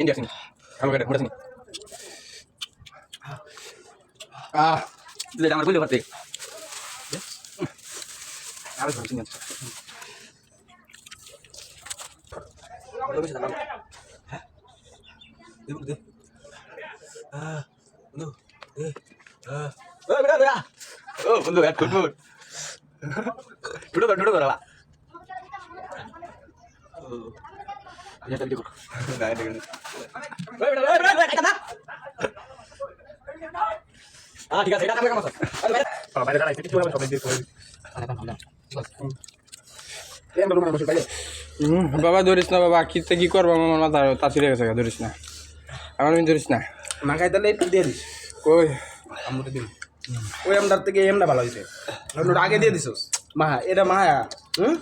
India Singh আমাকে মোটা সিং আহ আমার পারতে আরে Belum bisa tanam. Hah? Ibu gede. Ah, lu. Eh. Ah. Eh, benar. Oh, benar ya, good mood. Duduk, duduk, duduk, Pak. Ya tadi kok. Enggak ada. Eh, benar, benar, benar, kata. Ah, tiga kamu. Kalau itu cuma di sini. Ada kan, ada. বাবা ধরিস না বাবা কিতে কি করব? আমার মাথা তাড়াতাড়ি গেছে ধরিস না। আমার আমি ধরিস না। মাখাই তাহলে একটু দিয়ে দিস। কই? আমরা দিন ওই আমদার থেকে এই আমটা ভালো হয়েছে আগে দিয়ে দিছিস। মাহা এটা মায়া হুম?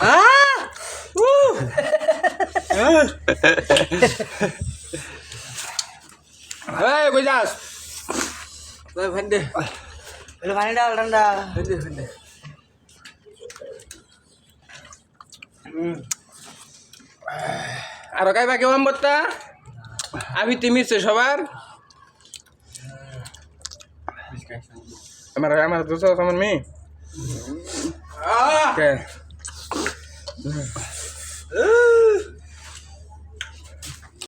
এই কই ফেন্ডে পানি ডাল ঠান্ডা ফেন্ডে ফেন্ডে আর কাই বাকি অম্বরটা আবি তিমিরছে সবার আমার আমার দুশো আমার মেয়ে